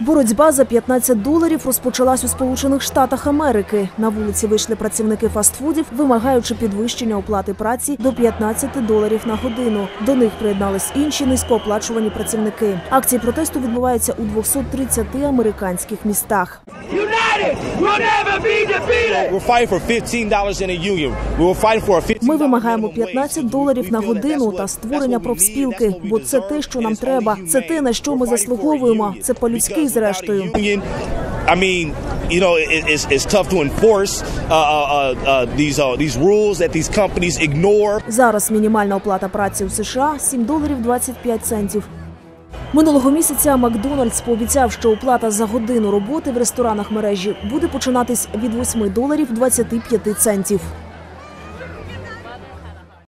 Боротьба за 15 доларів розпочалась у Сполучених Штатах Америки. На вулиці вийшли працівники фастфудів, вимагаючи підвищення оплати праці до 15 доларів на годину. До них приєднались інші низькооплачувані працівники. Акції протесту відбуваються у 230 американських містах. United Ми вимагаємо minimum wage. 15 доларів на годину та створення профспілки, бо це те, що нам треба. Це те, на що ми заслуговуємо. Це по-людськи, зрештою. I mean, you know, it, it's, it's tough to enforce uh, uh, uh, these uh, these rules that these companies ignore. Зараз мінімальна оплата праці у США 7 доларів 25 центів. Минулого місяця Макдональдс пообіцяв, що оплата за годину роботи в ресторанах мережі буде починатись від 8 доларів 25 центів.